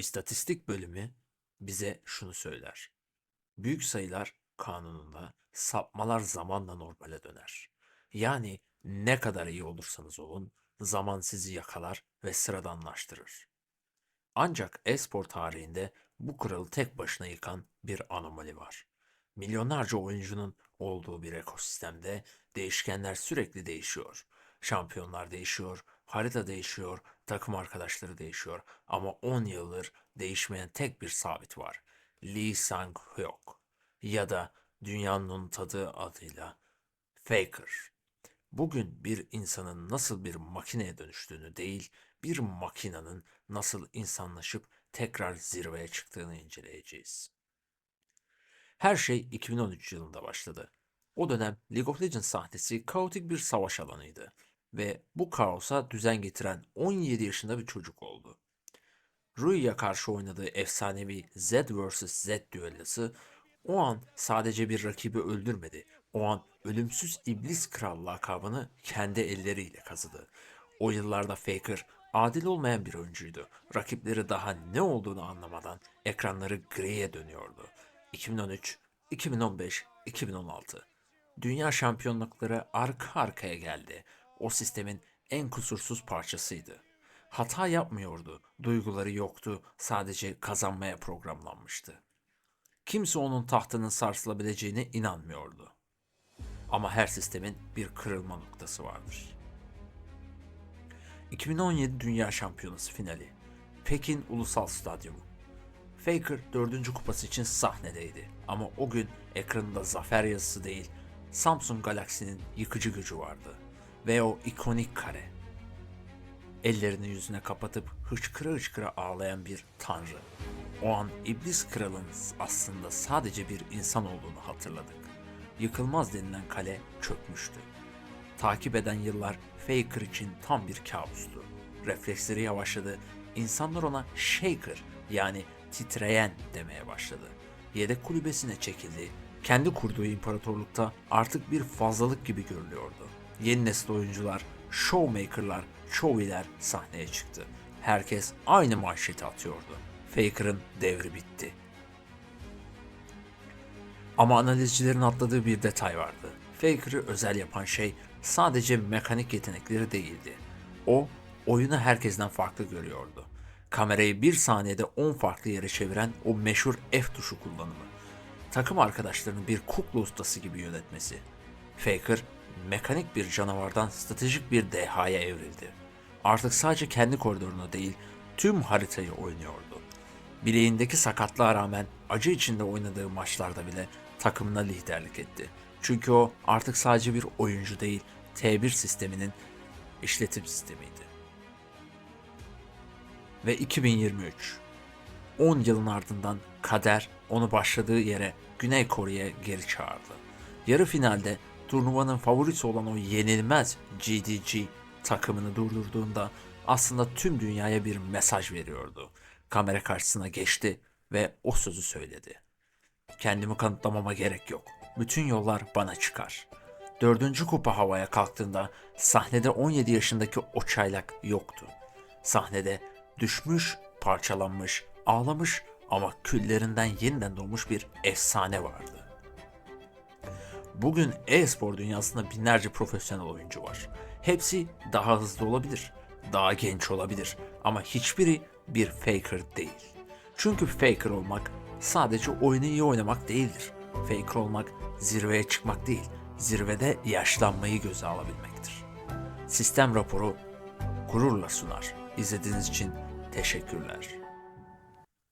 İstatistik bölümü bize şunu söyler. Büyük sayılar kanununda sapmalar zamanla normale döner. Yani ne kadar iyi olursanız olun zaman sizi yakalar ve sıradanlaştırır. Ancak e-spor tarihinde bu kuralı tek başına yıkan bir anomali var. Milyonlarca oyuncunun olduğu bir ekosistemde değişkenler sürekli değişiyor. Şampiyonlar değişiyor, harita değişiyor, takım arkadaşları değişiyor ama 10 yıldır değişmeyen tek bir sabit var. Lee Sang-hyuk ya da dünyanın unutadığı adıyla Faker. Bugün bir insanın nasıl bir makineye dönüştüğünü değil, bir makinenin nasıl insanlaşıp tekrar zirveye çıktığını inceleyeceğiz. Her şey 2013 yılında başladı. O dönem League of Legends sahnesi kaotik bir savaş alanıydı ve bu kaosa düzen getiren 17 yaşında bir çocuk oldu. Rui'ye karşı oynadığı efsanevi Z vs Z düellosu o an sadece bir rakibi öldürmedi. O an ölümsüz iblis kral lakabını kendi elleriyle kazıdı. O yıllarda Faker adil olmayan bir oyuncuydu. Rakipleri daha ne olduğunu anlamadan ekranları griye dönüyordu. 2013, 2015, 2016. Dünya şampiyonlukları arka arkaya geldi. O sistemin en kusursuz parçasıydı. Hata yapmıyordu, duyguları yoktu, sadece kazanmaya programlanmıştı. Kimse onun tahtının sarsılabileceğine inanmıyordu. Ama her sistemin bir kırılma noktası vardır. 2017 Dünya Şampiyonası finali. Pekin Ulusal Stadyumu. Faker 4. kupası için sahnedeydi ama o gün ekranında zafer yazısı değil, Samsung Galaxy'nin yıkıcı gücü vardı ve o ikonik kare. Ellerini yüzüne kapatıp hıçkıra hıçkıra ağlayan bir tanrı. O an İblis Kral'ın aslında sadece bir insan olduğunu hatırladık. Yıkılmaz denilen kale çökmüştü. Takip eden yıllar Faker için tam bir kabustu. Refleksleri yavaşladı. İnsanlar ona Shaker yani titreyen demeye başladı. Yedek kulübesine çekildi. Kendi kurduğu imparatorlukta artık bir fazlalık gibi görülüyordu. Yeni nesil oyuncular, showmakerlar, showiler sahneye çıktı. Herkes aynı manşeti atıyordu. Faker'ın devri bitti. Ama analizcilerin atladığı bir detay vardı. Faker'ı özel yapan şey sadece mekanik yetenekleri değildi. O, oyunu herkesten farklı görüyordu. Kamerayı bir saniyede 10 farklı yere çeviren o meşhur F tuşu kullanımı. Takım arkadaşlarını bir kukla ustası gibi yönetmesi. Faker, mekanik bir canavardan stratejik bir dehaya evrildi. Artık sadece kendi koridorunu değil, tüm haritayı oynuyordu. Bileğindeki sakatlığa rağmen acı içinde oynadığı maçlarda bile takımına liderlik etti. Çünkü o artık sadece bir oyuncu değil, T1 sisteminin işletim sistemiydi. Ve 2023. 10 yılın ardından kader onu başladığı yere Güney Kore'ye geri çağırdı. Yarı finalde turnuvanın favorisi olan o yenilmez GDG takımını durdurduğunda aslında tüm dünyaya bir mesaj veriyordu. Kamera karşısına geçti ve o sözü söyledi. Kendimi kanıtlamama gerek yok. Bütün yollar bana çıkar. Dördüncü kupa havaya kalktığında sahnede 17 yaşındaki o çaylak yoktu. Sahnede düşmüş, parçalanmış, ağlamış ama küllerinden yeniden doğmuş bir efsane vardı. Bugün e-spor dünyasında binlerce profesyonel oyuncu var. Hepsi daha hızlı olabilir, daha genç olabilir ama hiçbiri bir faker değil. Çünkü faker olmak sadece oyunu iyi oynamak değildir. Faker olmak zirveye çıkmak değil, zirvede yaşlanmayı göze alabilmektir. Sistem raporu gururla sunar. İzlediğiniz için teşekkürler.